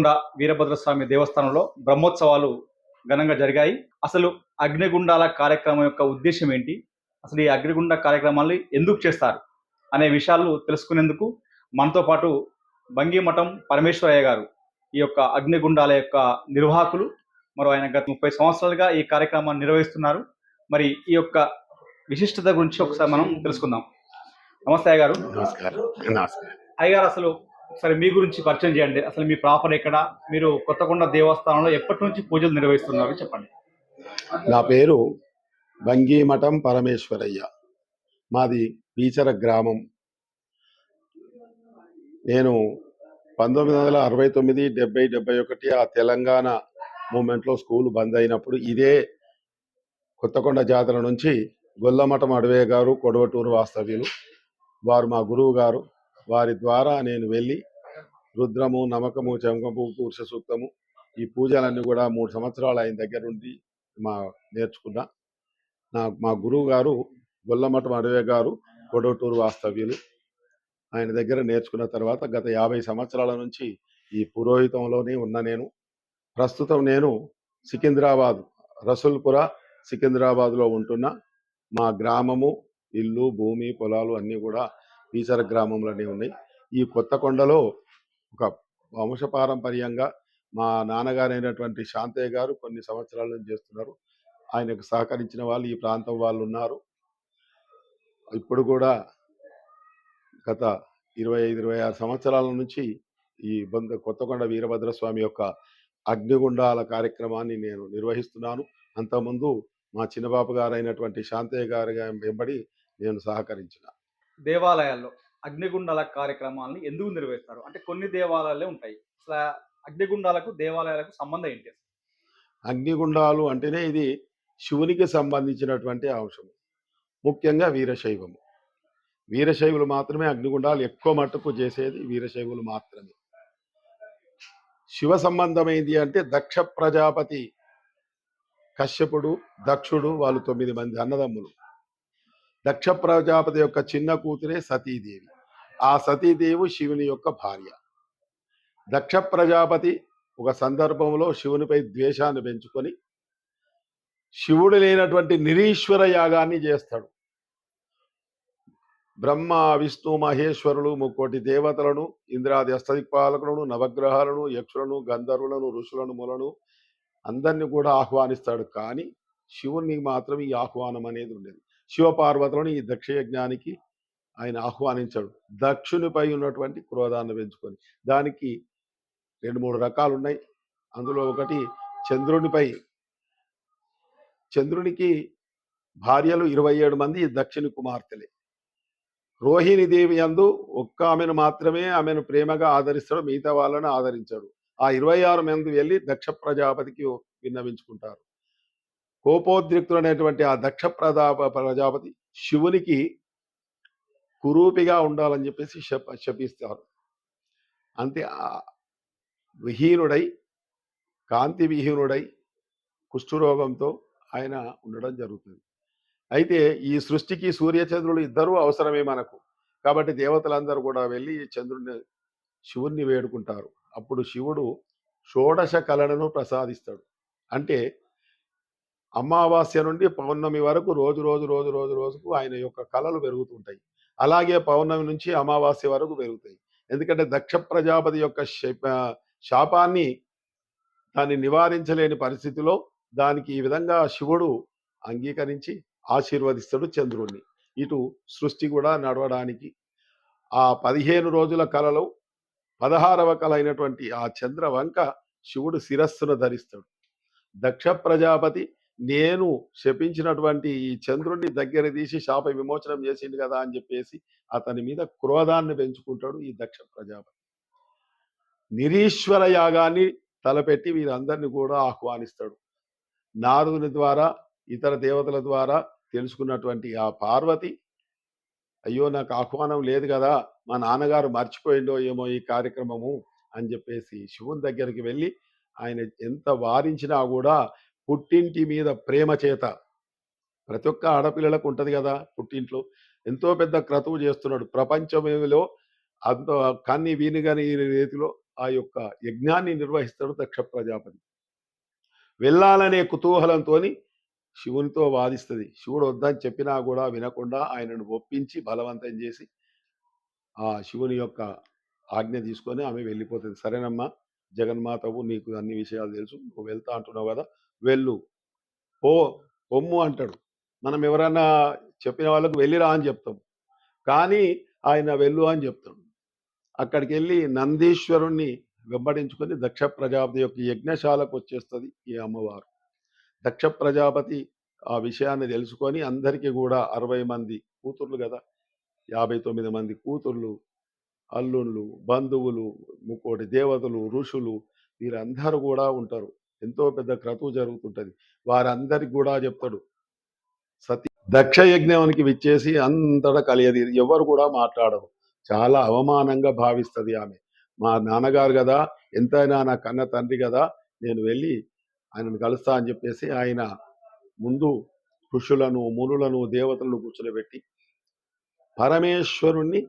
కొత్తకొండ వీరభద్రస్వామి దేవస్థానంలో బ్రహ్మోత్సవాలు ఘనంగా జరిగాయి. అసలు అగ్నిగుండాల కార్యక్రమం యొక్క ఉద్దేశం ఏంటి? అసలు ఈ అగ్నిగుండ కార్యక్రమాన్ని ఎందుకు చేస్తారు? అనే విషయాలు తెలుసుకునేందుకు మనతో పాటు బంగిమఠం పరమేశ్వరయ్య గారు ఈ యొక్క అగ్నిగుండాల యొక్క నిర్వాహకులు మరి ఆయన గత ముప్పై సంవత్సరాలుగా ఈ కార్యక్రమాన్ని నిర్వహిస్తున్నారు. మరి ఈ యొక్క విశిష్టత గురించి ఒకసారి మనం తెలుసుకుందాం. నమస్తే అయ్య గారు నమస్కారం. నమస్కారం. అయ్యగారు అసలు ఒకసారి మీ గురించి పరిచయం చేయండి. అసలు మీ ప్రాపర్ ఎక్కడ? మీరు కొత్తకొండ దేవస్థానంలో ఎప్పటి నుంచి పూజలు నిర్వహిస్తున్నారు? చెప్పండి. నా పేరు భంగీమఠం పరమేశ్వరయ్య. మాది పీచర గ్రామం. నేను పంతొమ్మిది వందల అరవై తొమ్మిది డెబ్బై డెబ్బై ఒకటి ఆ తెలంగాణ మూమెంట్లో స్కూల్ బంద్ అయినప్పుడు ఇదే కొత్తకొండ జాతర నుంచి గొల్లమఠం అడవే గారు కొడవటూరు వాస్తవ్యులు. వారు మా గురువు గారు వారి ద్వారా నేను వెళ్ళి రుద్రము నమకము చమకము పురుష సూక్తము ఈ పూజలన్నీ కూడా మూడు సంవత్సరాలు ఆయన దగ్గర ఉండి మా నేర్చుకున్నా. నా మా గురువు గారు గొల్లమఠం అడవే గారు కొడటూరు వాస్తవ్యులు. ఆయన దగ్గర నేర్చుకున్న తర్వాత గత యాభై సంవత్సరాల నుంచి ఈ పురోహితంలోనే ఉన్న నేను. ప్రస్తుతం నేను సికింద్రాబాద్ రసూల్పుర సికింద్రాబాద్లో ఉంటున్న. మా గ్రామము ఇల్లు భూమి పొలాలు అన్నీ కూడా బీసర గ్రామంలోనే ఉన్నాయి ఈ కొత్తకొండలో ఒక వంశపారంపర్యంగా మా నాన్నగారైనటువంటి శాంతయ్య గారు కొన్ని సంవత్సరాల నుంచి చేస్తున్నారు. ఆయనకు సహకరించిన వాళ్ళు ఈ ప్రాంతం వాళ్ళు ఉన్నారు. ఇప్పుడు కూడా గత ఇరవై ఐదు ఇరవై ఆరు సంవత్సరాల నుంచి ఈ బొంద కొత్తకొండ వీరభద్రస్వామి యొక్క అగ్నిగుండాల కార్యక్రమాన్ని నేను నిర్వహిస్తున్నాను. అంతకుముందు మా చిన్నబాబు గారైనటువంటి శాంతయ్య గారి వెంబడి నేను సహకరించిన. దేవాలయాల్లో అగ్నిగుండాల కార్యక్రమాలను ఎందుకు నిర్వహిస్తారు? అంటే కొన్ని దేవాలయాలే ఉంటాయి. అసలు అగ్నిగుండాలకు దేవాలయాలకు సంబంధం ఏంటి అగ్నిగుండాలు అంటేనే ఇది శివునికి సంబంధించినటువంటి అంశం. ముఖ్యంగా వీరశైవము. వీరశైవులు మాత్రమే అగ్నిగుండాలు ఎక్కువ మట్టుకు చేసేది వీరశైవులు మాత్రమే. శివ సంబంధమైంది అంటే దక్ష ప్రజాపతి కశ్యపుడు దక్షుడు వాళ్ళు తొమ్మిది మంది అన్నదమ్ములు. దక్ష ప్రజాపతి యొక్క చిన్న కూతురే సతీదేవి. ఆ సతీదేవి శివుని యొక్క భార్య. దక్ష ప్రజాపతి ఒక సందర్భంలో శివునిపై ద్వేషాన్ని పెంచుకొని శివుడు లేనటువంటి నిరీశ్వర యాగాన్ని చేస్తాడు. బ్రహ్మ విష్ణు మహేశ్వరులు ముక్కోటి దేవతలను ఇంద్రాది అష్టదిక్పాలకులను నవగ్రహాలను యక్షులను గంధర్వులను ఋషులను ములను అందరిని కూడా ఆహ్వానిస్తాడు. కానీ శివుని మాత్రం ఈ ఆహ్వానం అనేది ఉండేది. శివపార్వతులను ఈ దక్షయజ్ఞానికి ఆయన ఆహ్వానించాడు. దక్షునిపై ఉన్నటువంటి క్రోధాన్ని పెంచుకొని దానికి రెండు మూడు రకాలు ఉన్నాయి అందులో ఒకటి చంద్రునిపై చంద్రునికి భార్యలు ఇరవై ఏడు మంది దక్షిణ కుమార్తెలే. రోహిణి దేవి అందు ఒక్క ఆమెను మాత్రమే ఆమెను ప్రేమగా ఆదరిస్తాడు మిగతా వాళ్ళని ఆదరించాడు. ఆ ఇరవై ఆరు మంది వెళ్ళి దక్ష ప్రజాపతికి విన్నవించుకుంటారు. కోపోద్రిక్తుడైనటువంటి ఆ దక్ష ప్రజాప ప్రజాపతి శివునికి కురూపిగా ఉండాలని చెప్పేసి శప శపిస్తారు. అంతే విహీనుడై కాంతి విహీనుడై కుష్ఠరోగంతో ఆయన ఉండడం జరుగుతుంది. అయితే ఈ సృష్టికి సూర్యచంద్రులు ఇద్దరూ అవసరమే మనకు. కాబట్టి దేవతలందరూ కూడా వెళ్ళి చంద్రుడిని శివుణ్ణి వేడుకుంటారు. అప్పుడు శివుడు షోడశ కళలను ప్రసాదిస్తాడు. అంటే అమావాస్య నుండి పౌర్ణమి వరకు రోజు రోజు రోజు రోజు రోజుకు ఆయన యొక్క కళలు పెరుగుతుంటాయి. అలాగే పౌర్ణమి నుంచి అమావాస్య వరకు పెరుగుతాయి. ఎందుకంటే దక్ష ప్రజాపతి యొక్క శాపాన్ని దాన్ని నివారించలేని పరిస్థితిలో దానికి ఈ విధంగా శివుడు అంగీకరించి ఆశీర్వదిస్తాడు చంద్రుణ్ణి. ఇటు సృష్టి కూడా నడవడానికి ఆ పదిహేను రోజుల కలలో పదహారవ కళ అయినటువంటి ఆ చంద్ర వంక శివుడు శిరస్సును ధరిస్తాడు. దక్ష ప్రజాపతి నేను శపించినటువంటి ఈ చంద్రుణ్ణి దగ్గర తీసి శాప విమోచనం చేసిండు కదా అని చెప్పేసి అతని మీద క్రోధాన్ని పెంచుకుంటాడు ఈ దక్ష ప్రజాపతి. నిరీశ్వర యాగాన్ని తలపెట్టి వీరందరినీ కూడా ఆహ్వానిస్తాడు. నారదుని ద్వారా ఇతర దేవతల ద్వారా తెలుసుకున్నటువంటి ఆ పార్వతి అయ్యో నాకు ఆహ్వానం లేదు కదా మా నాన్నగారు మర్చిపోయిండో ఏమో ఈ కార్యక్రమము అని చెప్పేసి శివుని దగ్గరికి వెళ్ళి ఆయన ఎంత వారించినా కూడా పుట్టింటి మీద ప్రేమ చేత. ప్రతి ఒక్క ఆడపిల్లలకు ఉంటుంది కదా పుట్టింట్లో. ఎంతో పెద్ద క్రతువు చేస్తున్నాడు. ప్రపంచంలో అంత కన్ని వీని కాని రీతిలో ఆ యొక్క యజ్ఞాన్ని నిర్వహిస్తాడు దక్ష ప్రజాపతి. వెళ్ళాలనే కుతూహలంతో శివునితో వాదిస్తుంది. శివుడు వద్దని చెప్పినా కూడా వినకుండా ఆయనను ఒప్పించి బలవంతం చేసి ఆ శివుని యొక్క ఆజ్ఞ తీసుకొని ఆమె వెళ్ళిపోతుంది. సరేనమ్మా జగన్మాతవు నీకు అన్ని విషయాలు తెలుసు. నువ్వు వెళ్తా అంటున్నావు కదా వెళ్ళు. ఓ పొమ్ము అంటాడు. మనం ఎవరన్నా చెప్పిన వాళ్ళకు వెళ్ళిరా అని చెప్తాం. కానీ ఆయన వెళ్ళు అని చెప్తాడు. అక్కడికి వెళ్ళి నందీశ్వరుణ్ణి వెంబడించుకొని దక్ష ప్రజాపతి యొక్క యజ్ఞశాలకు వచ్చేస్తుంది ఈ అమ్మవారు. దక్ష ప్రజాపతి ఆ విషయాన్ని తెలుసుకొని అందరికీ కూడా అరవై మంది కూతుర్లు కదా యాభై తొమ్మిది మంది కూతుర్లు అల్లుళ్ళు బంధువులు ముక్కోటి దేవతలు ఋషులు వీరందరూ కూడా ఉంటారు. ఎంతో పెద్ద క్రతువు జరుగుతుంటది. వారందరికి కూడా చెప్తాడు సతీ దక్ష యజ్ఞానికి విచ్చేసి అంతటా కలియది. ఎవరు కూడా మాట్లాడరు. చాలా అవమానంగా భావిస్తుంది ఆమె. మా నాన్నగారు కదా ఎంతైనా నా కన్న తండ్రి కదా నేను వెళ్ళి ఆయనను కలుస్తా అని చెప్పేసి ఆయన ముందు ఋషులను మునులను దేవతలను కూర్చోబెట్టి పరమేశ్వరుణ్ణి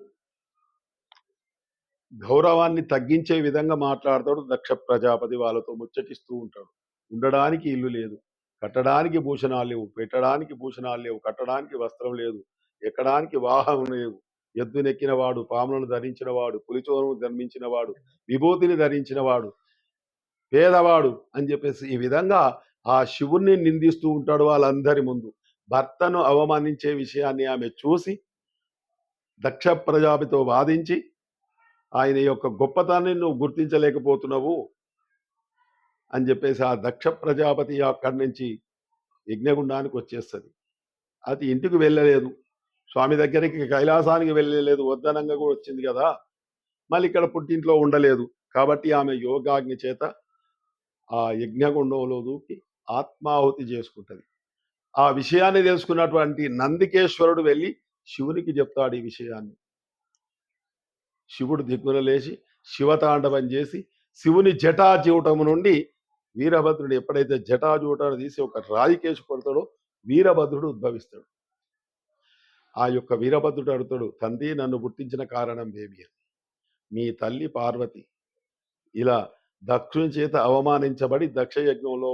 గౌరవాన్ని తగ్గించే విధంగా మాట్లాడతాడు. దక్ష ప్రజాపతి వాళ్ళతో ముచ్చటిస్తూ ఉంటాడు. ఉండడానికి ఇల్లు లేదు. కట్టడానికి భూషణాలు లేవు. పెట్టడానికి భూషణాలు లేవు. కట్టడానికి వస్త్రం లేదు. ఎక్కడానికి వాహనం లేవు ఎద్దునెక్కిన వాడు పాములను ధరించిన వాడు పులిచోను ధర్మించిన వాడు విభూతిని ధరించిన వాడు పేదవాడు అని చెప్పేసి ఈ విధంగా ఆ శివుణ్ణి నిందిస్తూ ఉంటాడు వాళ్ళందరి ముందు. భర్తను అవమానించే విషయాన్ని ఆమె చూసి దక్ష ప్రజాపితో వాదించి ఆయన యొక్క గొప్పతాన్ని నువ్వు గుర్తించలేకపోతున్నావు అని చెప్పేసి ఆ దక్ష ప్రజాపతి అక్కడి నుంచి యజ్ఞగుండానికి వచ్చేస్తుంది. అది ఇంటికి వెళ్ళలేదు. స్వామి దగ్గరికి కైలాసానికి వెళ్ళలేదు. వద్దనంగా కూడా వచ్చింది కదా. మళ్ళీ ఇక్కడ పుట్టింట్లో ఉండలేదు. కాబట్టి ఆమె యోగాగ్ని చేత ఆ యజ్ఞగుండంలో దూకి ఆత్మాహుతి చేసుకుంటుంది. ఆ విషయాన్ని తెలుసుకున్నటువంటి నందికేశ్వరుడు వెళ్ళి శివునికి చెప్తాడు ఈ విషయాన్ని. శివుడు దిగ్గున లేచి శివతాండవం చేసి శివుని జటాజూటము నుండి వీరభద్రుడు ఎప్పుడైతే జటాజూటాన్ని తీసి ఒక రాయికేసి కొడతాడో వీరభద్రుడు ఉద్భవిస్తాడు. ఆ యొక్క వీరభద్రుడు అడుతాడు తండ్రి నన్ను పుట్టించిన కారణం ఏమి? మీ తల్లి పార్వతి. ఇలా దక్షుని చేత అవమానించబడి దక్ష యజ్ఞంలో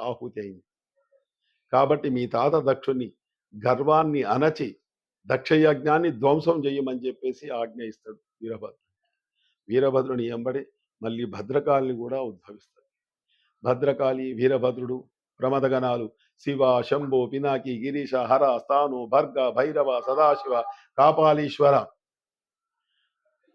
ఆహుతి అయింది. కాబట్టి మీ తాత దక్షుని గర్వాన్ని అణచి దక్షయజ్ఞాన్ని ధ్వంసం చేయమని చెప్పేసి ఆజ్ఞ ఇస్తాడు వీరభద్రుడు వీరభద్రుని ఎంబడి మళ్ళీ భద్రకాళిని కూడా ఉద్భవిస్తాడు. భద్రకాళి వీరభద్రుడు ప్రమదగణాలు శివ శంభో పినాకి గిరీశ హర స్థాను భర్గ భైరవ సదాశివ కాపాలీశ్వర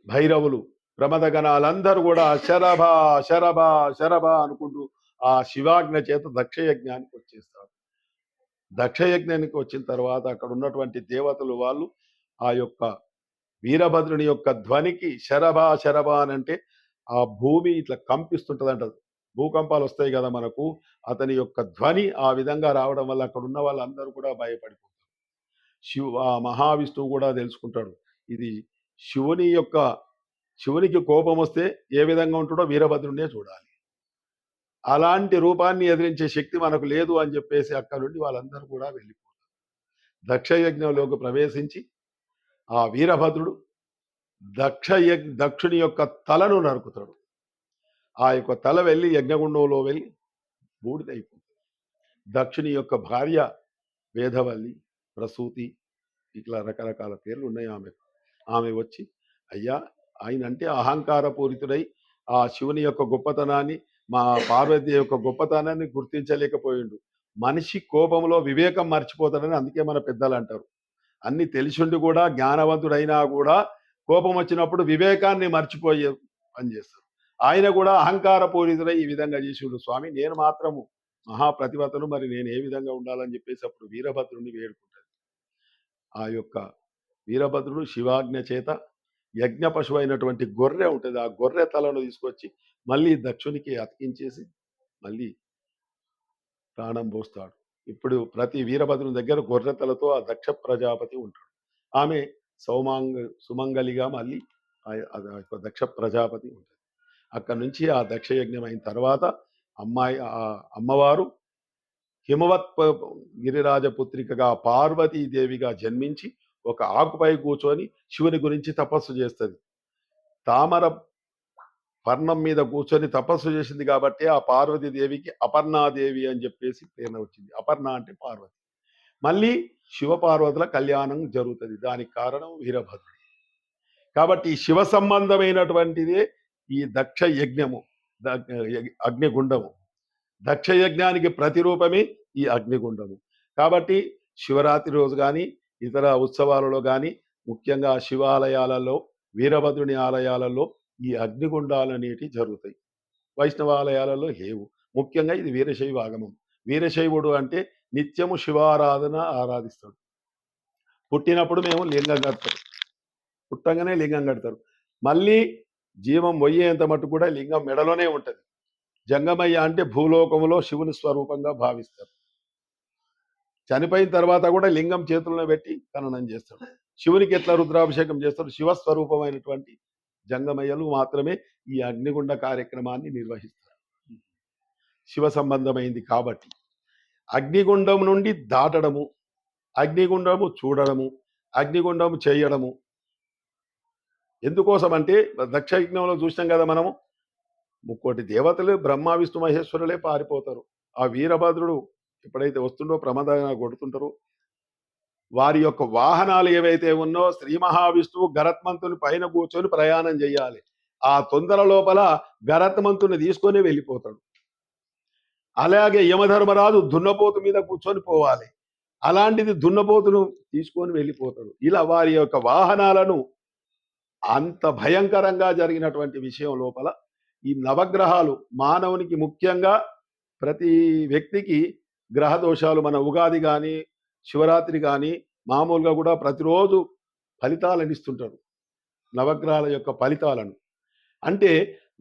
భైరవులు ప్రమదగణాలందరూ కూడా శరభ శరభ శరభ అనుకుంటూ ఆ శివాజ్ఞ చేత దక్షయజ్ఞానికి వచ్చేస్తారు. దక్షయజ్ఞానికి వచ్చిన తర్వాత అక్కడ ఉన్నటువంటి దేవతలు వాళ్ళు ఆ యొక్క వీరభద్రుని యొక్క ధ్వనికి శరభ శరభ అని అంటే ఆ భూమి ఇట్లా కంపిస్తుంటదంట. భూకంపాలు వస్తాయి కదా మనకు. అతని యొక్క ధ్వని ఆ విధంగా రావడం వల్ల అక్కడ ఉన్న వాళ్ళందరూ కూడా భయపడిపోతారు. శివ ఆ మహావిష్ణువు కూడా తెలుసుకుంటాడు. ఇది శివుని యొక్క శివునికి కోపం వస్తే ఏ విధంగా ఉంటాడో వీరభద్రుడినే చూడాలి. అలాంటి రూపాన్ని ఎదిరించే శక్తి మనకు లేదు అని చెప్పేసి అక్కడ నుండి వాళ్ళందరూ కూడా వెళ్ళిపోతారు. దక్షయజ్ఞంలోకి ప్రవేశించి ఆ వీరభద్రుడు దక్షయ దక్షుని యొక్క తలను నరుకుతాడు. ఆ యొక్క తల వెళ్ళి యజ్ఞగుండంలో వెళ్ళి బూడిదైపోతుంది. దక్షుని యొక్క భార్య వేదవల్లి ప్రసూతి ఇట్లా రకరకాల పేర్లు ఉన్నాయి ఆమె ఆమె వచ్చి అయ్యా ఆయన అంటే అహంకారపూరితుడై ఆ శివుని యొక్క గొప్పతనాన్ని మా పార్వతి యొక్క గొప్పతనాన్ని గుర్తించలేకపోయిండు. మనిషి కోపంలో వివేకం మర్చిపోతాడని అందుకే మన పెద్దలు అంటారు. అన్ని తెలిసిండు కూడా జ్ఞానవంతుడైనా కూడా కోపం వచ్చినప్పుడు వివేకాన్ని మర్చిపోయే పనిచేస్తారు ఆయన కూడా అహంకారపూరితుడై ఈ విధంగా చేసిండు. స్వామి నేను మాత్రము మహాప్రతిభతను మరి నేను ఏ విధంగా ఉండాలని చెప్పేసి అప్పుడు వీరభద్రుని వేడుకుంటాడు ఆ యొక్క వీరభద్రుడు శివాజ్ఞ చేత యజ్ఞ పశువు అయినటువంటి గొర్రె ఉంటుంది. ఆ గొర్రె తలను తీసుకొచ్చి మళ్ళీ దక్షునికి అతికించేసి మళ్ళీ ప్రాణం పోస్తాడు. ఇప్పుడు ప్రతి వీరభద్రుని దగ్గర గొర్రెతలతో ఆ దక్ష ప్రజాపతి ఉంటాడు. ఆమె సౌమాంగ సుమంగలిగా మళ్ళీ యొక్క దక్ష ప్రజాపతి ఉంటుంది. అక్కడి నుంచి ఆ దక్ష యజ్ఞం అయిన తర్వాత అమ్మాయి ఆ అమ్మవారు హిమవత్ గిరిరాజపుత్రికగా గిరిరాజ పుత్రికగా పార్వతీదేవిగా జన్మించి ఒక ఆకుపై కూర్చొని శివుని గురించి తపస్సు చేస్తుంది. తామర పర్ణం మీద కూర్చొని తపస్సు చేసింది కాబట్టి ఆ పార్వతీదేవికి అపర్ణాదేవి అని చెప్పేసి ప్రేరణ వచ్చింది. అపర్ణ అంటే పార్వతి. మళ్ళీ శివపార్వతుల కళ్యాణం జరుగుతుంది. దానికి కారణం వీరభద్రుడు. కాబట్టి శివ సంబంధమైనటువంటిదే ఈ దక్ష యజ్ఞము. అగ్నిగుండము. దక్ష యజ్ఞానికి ప్రతిరూపమే ఈ అగ్నిగుండము. కాబట్టి శివరాత్రి రోజు కానీ ఇతర ఉత్సవాలలో కానీ ముఖ్యంగా శివాలయాలలో వీరభద్రుని ఆలయాలలో ఈ అగ్నిగుండాలు అనేటివి జరుగుతాయి. వైష్ణవాలయాలలో లేవు. ముఖ్యంగా ఇది వీరశైవ ఆగమం. వీరశైవుడు అంటే నిత్యము శివారాధన ఆరాధిస్తాడు. పుట్టినప్పుడు మేము లింగం కడతారు. పుట్టంగానే లింగం కడతారు. మళ్ళీ జీవం పోయేంత మట్టు కూడా లింగం మెడలోనే ఉంటుంది. జంగమయ్య అంటే భూలోకములో శివుని స్వరూపంగా భావిస్తారు. చనిపోయిన తర్వాత కూడా లింగం చేతుల్లో పెట్టి ఖననం చేస్తాడు. శివునికి ఎట్లా రుద్రాభిషేకం చేస్తాడు? శివస్వరూపమైనటువంటి జంగమయ్యలు మాత్రమే ఈ అగ్నిగుండ కార్యక్రమాన్ని నిర్వహిస్తారు. శివ సంబంధమైంది కాబట్టి అగ్నిగుండం నుండి దాటడము అగ్నిగుండము చూడడము అగ్నిగుండము చేయడము. ఎందుకోసం అంటే దక్ష యజ్ఞంలో చూసినాం కదా మనము ముక్కోటి దేవతలు బ్రహ్మ విష్ణు మహేశ్వరులే పారిపోతారు. ఆ వీరభద్రుడు ఎప్పుడైతే వస్తుండో ప్రమాదంగా కొడుతుంటారో వారి యొక్క వాహనాలు ఏవైతే ఉన్నో శ్రీ మహావిష్ణువు గరత్మంతుని పైన కూర్చొని ప్రయాణం చేయాలి ఆ తొందర లోపల గరత్మంతుని తీసుకొని వెళ్ళిపోతాడు. అలాగే యమధర్మరాజు దున్నపోతు మీద కూర్చొని పోవాలి. అలాంటిది దున్నపోతును తీసుకొని వెళ్ళిపోతాడు. ఇలా వారి యొక్క వాహనాలను అంత భయంకరంగా జరిగినటువంటి విషయం లోపల ఈ నవగ్రహాలు మానవునికి ముఖ్యంగా ప్రతి వ్యక్తికి గ్రహ దోషాలు మన ఉగాది కానీ శివరాత్రి కానీ మామూలుగా కూడా ప్రతిరోజు ఫలితాలను ఇస్తుంటారు నవగ్రహాల యొక్క ఫలితాలను. అంటే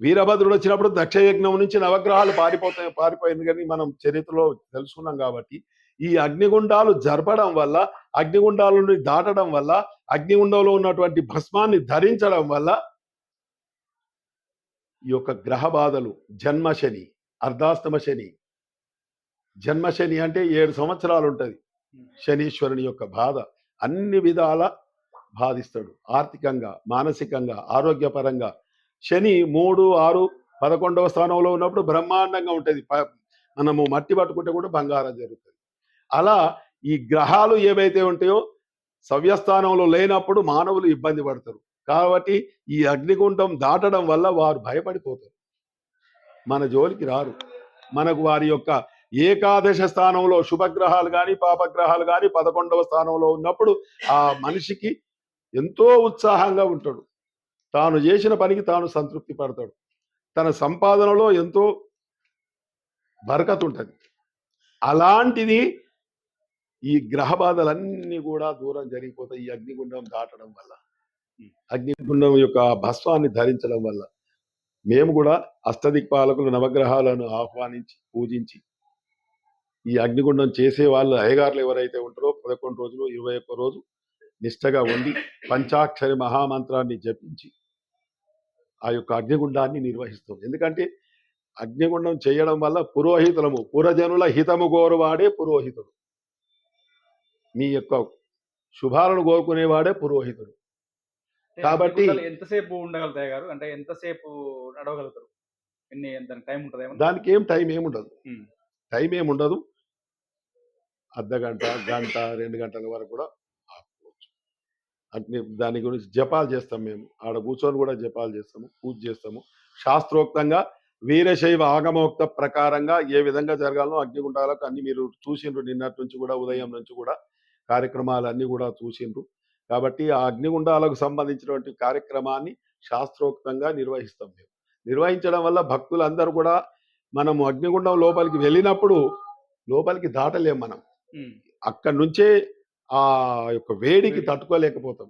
వీరభద్రుడు వచ్చినప్పుడు దక్షయజ్ఞం నుంచి నవగ్రహాలు పారిపోతాయి పారిపోయింది కానీ మనం చరిత్రలో తెలుసుకున్నాం కాబట్టి ఈ అగ్నిగుండాలు జరపడం వల్ల అగ్నిగుండాల నుండి దాటడం వల్ల అగ్నిగుండంలో ఉన్నటువంటి భస్మాన్ని ధరించడం వల్ల ఈ యొక్క గ్రహ బాధలు జన్మశని అర్ధాస్తమ శని. జన్మశని అంటే ఏడు సంవత్సరాలు ఉంటుంది. శనీశ్వరుని యొక్క బాధ అన్ని విధాల బాధిస్తాడు. ఆర్థికంగా మానసికంగా ఆరోగ్యపరంగా. శని మూడు ఆరు పదకొండవ స్థానంలో ఉన్నప్పుడు బ్రహ్మాండంగా ఉంటుంది. ప- మనము మట్టి పట్టుకుంటే కూడా బంగారం జరుగుతుంది. అలా ఈ గ్రహాలు ఏవైతే ఉంటాయో సవ్యస్థానంలో లేనప్పుడు మానవులు ఇబ్బంది పడతారు. కాబట్టి ఈ అగ్నిగుండం దాటడం వల్ల వారు భయపడిపోతారు. మన జోలికి రారు. మనకు వారి యొక్క ఏకాదశ స్థానంలో శుభగ్రహాలు కానీ పాపగ్రహాలు కానీ పదకొండవ స్థానంలో ఉన్నప్పుడు ఆ మనిషికి ఎంతో ఉత్సాహంగా ఉంటాడు. తాను చేసిన పనికి తాను సంతృప్తి పడతాడు. తన సంపాదనలో ఎంతో బరకత్ ఉంటుంది అలాంటిది ఈ గ్రహ బాధలన్నీ కూడా దూరం జరిగిపోతాయి. ఈ అగ్నిగుండం దాటడం వల్ల అగ్నిగుండం యొక్క భస్వాన్ని ధరించడం వల్ల మేము కూడా అష్టదిక్పాలకులు నవగ్రహాలను ఆహ్వానించి పూజించి ఈ అగ్నిగుండం చేసే వాళ్ళు అయ్యగారులు ఎవరైతే ఉంటారో పదకొండు రోజులు ఇరవై ఒక్క రోజు నిష్టగా ఉండి పంచాక్షరి మహామంత్రాన్ని జపించి ఆ యొక్క అగ్నిగుండాన్ని నిర్వహిస్తాం ఎందుకంటే అగ్నిగుండం చేయడం వల్ల పురోహితులము పురజనుల హితము కోరువాడే పురోహితుడు. మీ యొక్క శుభాలను కోరుకునేవాడే పురోహితుడు. కాబట్టి- ఎంతసేపు ఉండగలుగుతాయి గారు అంటే ఎంతసేపు నడవగలుగుతారు? ఎన్ని ఎంత టైం ఉంటుంది దానికి ఏం టైం ఏముండదు. టైం ఏముండదు. అర్ధ గంట గంట రెండు గంటల వరకు కూడా ఆపుకోవచ్చు. అగ్ని దాని గురించి జపాలు చేస్తాం మేము. ఆడ కూర్చొని కూడా జపాలు చేస్తాము పూజ చేస్తాము. శాస్త్రోక్తంగా వీరశైవ ఆగమోక్త ప్రకారంగా ఏ విధంగా జరగాలో అగ్నిగుండాలకు అన్ని మీరు చూసిండ్రు. నిన్నటి నుంచి కూడా ఉదయం నుంచి కూడా కార్యక్రమాలన్నీ కూడా చూసిండ్రు. కాబట్టి ఆ అగ్నిగుండాలకు సంబంధించినటువంటి కార్యక్రమాన్ని శాస్త్రోక్తంగా నిర్వహిస్తాం మేము. నిర్వహించడం వల్ల భక్తులందరూ కూడా మనము అగ్నిగుండం లోపలికి వెళ్ళినప్పుడు లోపలికి దాటలేం మనం. అక్కడి నుంచే ఆ యొక్క వేడికి తట్టుకోలేకపోతాం.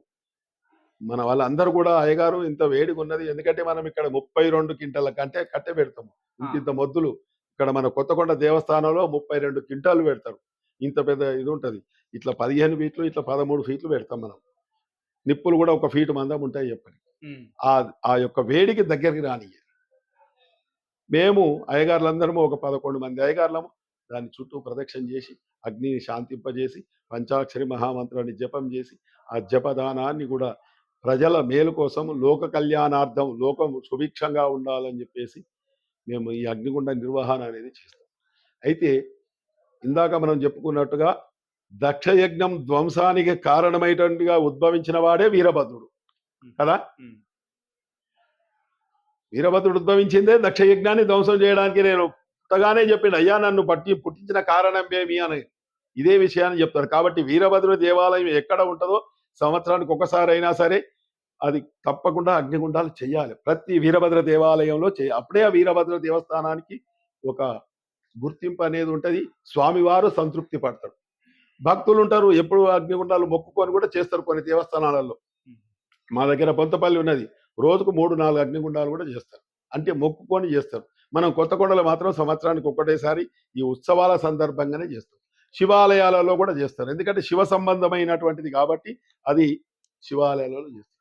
మన వాళ్ళందరూ కూడా అయ్యగారు ఇంత వేడిగా ఉన్నది ఎందుకంటే మనం ఇక్కడ ముప్పై రెండు క్వింటల కంటే కట్టె పెడతాము. ఇంత ఇంత మొద్దులు. ఇక్కడ మన కొత్తకొండ దేవస్థానంలో ముప్పై రెండు క్వింటాలు పెడతారు. ఇంత పెద్ద ఇది ఉంటది ఇట్లా పదిహేను ఫీట్లు ఇట్లా పదమూడు ఫీట్లు పెడతాం మనం. నిప్పులు కూడా ఒక ఫీటు మందం ఉంటాయి చెప్పండి. ఆ ఆ యొక్క వేడికి దగ్గరికి రాని మేము అయ్యగారులందరము ఒక పదకొండు మంది అయ్యగారులము. దాని చుట్టూ ప్రదక్షిణ చేసి అగ్నిని శాంతింపజేసి పంచాక్షరి మహామంత్రాన్ని జపం చేసి ఆ జపదానాన్ని కూడా ప్రజల మేలు కోసం లోక కళ్యాణార్థం లోకం సుభిక్షంగా ఉండాలని చెప్పేసి మేము ఈ అగ్నిగుండ నిర్వహణ అనేది చేస్తాం. అయితే ఇందాక మనం చెప్పుకున్నట్టుగా దక్షయజ్ఞం ధ్వంసానికి కారణమైనట్టుగా ఉద్భవించిన వాడే వీరభద్రుడు. కదా. వీరభద్రుడు ఉద్భవించిందే దక్షయజ్ఞాన్ని ధ్వంసం చేయడానికి నేను కొత్తగానే చెప్పిండు అయ్యా నన్ను పట్టి పుట్టించిన కారణం ఏమి? అని. ఇదే విషయాన్ని చెప్తారు. కాబట్టి వీరభద్ర దేవాలయం ఎక్కడ ఉంటుందో సంవత్సరానికి ఒకసారి అయినా సరే అది తప్పకుండా అగ్నిగుండాలు చేయాలి. ప్రతి వీరభద్ర దేవాలయంలో చేయాలి అప్పుడే ఆ వీరభద్ర దేవస్థానానికి ఒక గుర్తింపు అనేది ఉంటుంది. స్వామివారు సంతృప్తి పడతాడు భక్తులు ఉంటారు ఎప్పుడు అగ్నిగుండాలు మొక్కుకొని కూడా చేస్తారు కొన్ని దేవస్థానాలలో. మా దగ్గర పొంతపల్లి ఉన్నది. రోజుకు మూడు నాలుగు అగ్నిగుండాలు కూడా చేస్తారు. అంటే మొక్కుకొని చేస్తారు. మనం కొత్త కొండలు మాత్రం సంవత్సరానికి ఒక్కటేసారి ఈ ఉత్సవాల సందర్భంగానే చేస్తాం. శివాలయాలలో కూడా చేస్తారు. ఎందుకంటే శివ సంబంధమైనటువంటిది కాబట్టి అది శివాలయాలలో చేస్తారు.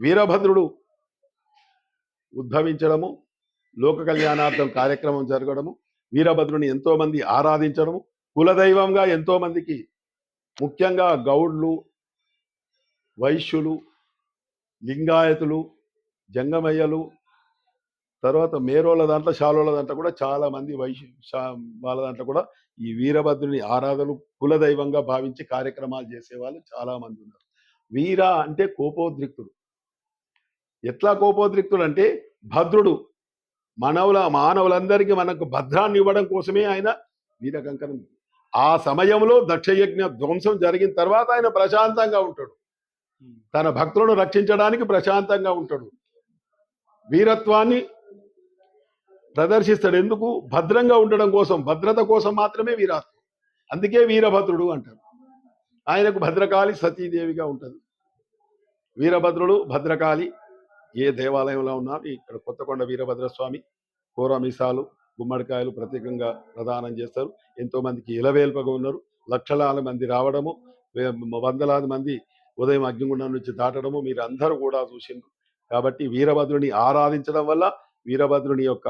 వీరభద్రుడు ఉద్భవించడము లోక కళ్యాణార్థం కార్యక్రమం జరగడము వీరభద్రుని ఎంతోమంది ఆరాధించడము కులదైవంగా ఎంతోమందికి ముఖ్యంగా గౌడ్లు వైశ్యులు లింగాయతులు జంగమయ్యలు తర్వాత మేరోళ్ళ దాంట్లో శాలోళ్ళ దాంట్లో కూడా చాలా మంది వైశ్య వాళ్ళ దాంట్లో కూడా ఈ వీరభద్రుని ఆరాధనలు కులదైవంగా భావించి కార్యక్రమాలు చేసేవాళ్ళు చాలా మంది ఉన్నారు. వీర అంటే కోపోద్రిక్తుడు. ఎట్లా కోపోద్రిక్తుడు అంటే భద్రుడు. మనవుల మానవులందరికీ మనకు భద్రాన్ని ఇవ్వడం కోసమే ఆయన వీరకంకణం. ఆ సమయంలో దక్షయజ్ఞ ధ్వంసం జరిగిన తర్వాత ఆయన ప్రశాంతంగా ఉంటాడు. తన భక్తులను రక్షించడానికి ప్రశాంతంగా ఉంటాడు. వీరత్వాన్ని ప్రదర్శిస్తాడు. ఎందుకు? భద్రంగా ఉండడం కోసం భద్రత కోసం మాత్రమే వీరాత్ముడు అందుకే వీరభద్రుడు అంటారు. ఆయనకు భద్రకాళి సతీదేవిగా ఉంటుంది. వీరభద్రుడు భద్రకాళి ఏ దేవాలయంలో ఉన్నారు ఇక్కడ కొత్తకొండ వీరభద్ర స్వామి మీసాలు గుమ్మడికాయలు ప్రత్యేకంగా ప్రదానం చేస్తారు. ఎంతో మందికి ఇలవేల్పగా ఉన్నారు. లక్షలాది మంది రావడము వందలాది మంది ఉదయం అగ్నిగుండం నుంచి దాటడము మీరు అందరూ కూడా చూసిండ్రు. కాబట్టి వీరభద్రుని ఆరాధించడం వల్ల వీరభద్రుని యొక్క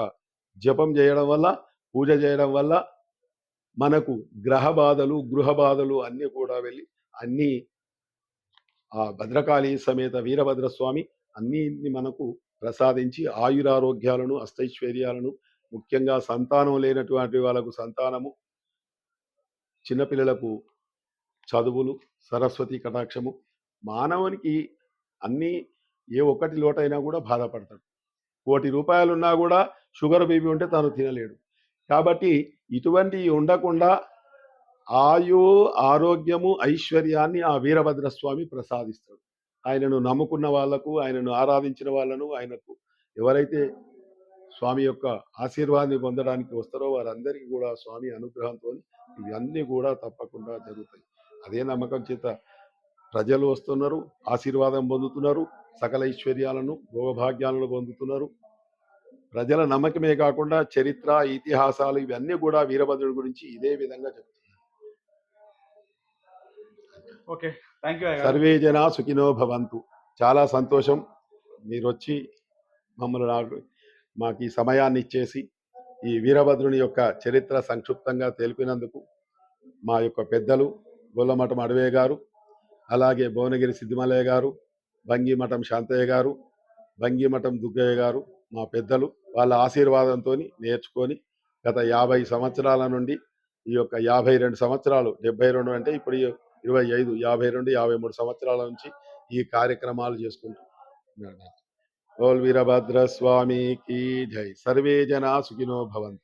జపం చేయడం వల్ల పూజ చేయడం వల్ల మనకు గ్రహ బాధలు గృహ బాధలు అన్నీ కూడా వెళ్ళి అన్నీ ఆ భద్రకాళి సమేత వీరభద్రస్వామి అన్నీ మనకు ప్రసాదించి ఆయురారోగ్యాలను అష్టైశ్వర్యాలను ముఖ్యంగా సంతానం లేనటువంటి వాళ్ళకు సంతానము చిన్నపిల్లలకు చదువులు సరస్వతి కటాక్షము మానవునికి అన్నీ ఏ ఒక్కటి లోటైనా కూడా బాధపడతాడు. కోటి రూపాయలు ఉన్నా కూడా షుగర్ బేబీ ఉంటే తాను తినలేడు. కాబట్టి ఇటువంటి ఉండకుండా ఆయు ఆరోగ్యము ఐశ్వర్యాన్ని ఆ వీరభద్ర స్వామి ప్రసాదిస్తాడు. ఆయనను నమ్ముకున్న వాళ్ళకు ఆయనను ఆరాధించిన వాళ్ళను ఆయనకు ఎవరైతే స్వామి యొక్క ఆశీర్వాదాన్ని పొందడానికి వస్తారో వారందరికీ కూడా స్వామి అనుగ్రహంతో ఇవన్నీ కూడా తప్పకుండా జరుగుతాయి. అదే నమ్మకం చేత ప్రజలు వస్తున్నారు ఆశీర్వాదం పొందుతున్నారు సకల ఐశ్వర్యాలను భోగభాగ్యాలను పొందుతున్నారు. ప్రజల నమ్మకమే కాకుండా చరిత్ర ఇతిహాసాలు ఇవన్నీ కూడా వీరభద్రుడి గురించి ఇదే విధంగా చెప్తున్నారు. ఓకే. థ్యాంక్ యూ సర్వే జన సుఖినో భవంతు. చాలా సంతోషం. మీరు వచ్చి మమ్మల్ని నాకు మాకు ఈ సమయాన్ని ఇచ్చేసి ఈ వీరభద్రుని యొక్క చరిత్ర సంక్షిప్తంగా తెలిపినందుకు మా యొక్క పెద్దలు గొల్లమఠం అడవే గారు అలాగే భువనగిరి సిద్ధిమలయ్య గారు బంగిమఠం శాంతయ్య గారు బంగిమఠం దుగ్గయ్య గారు మా పెద్దలు వాళ్ళ ఆశీర్వాదంతో నేర్చుకొని గత యాభై సంవత్సరాల నుండి ఈ యొక్క యాభై రెండు సంవత్సరాలు డెబ్బై రెండు అంటే ఇప్పుడు ఈ ఇరవై ఐదు యాభై రెండు యాభై మూడు సంవత్సరాల నుంచి ఈ కార్యక్రమాలు చేసుకుంటూ బోల్ వీరభద్ర స్వామికి జై. సర్వే జన సుఖినో భవంతు.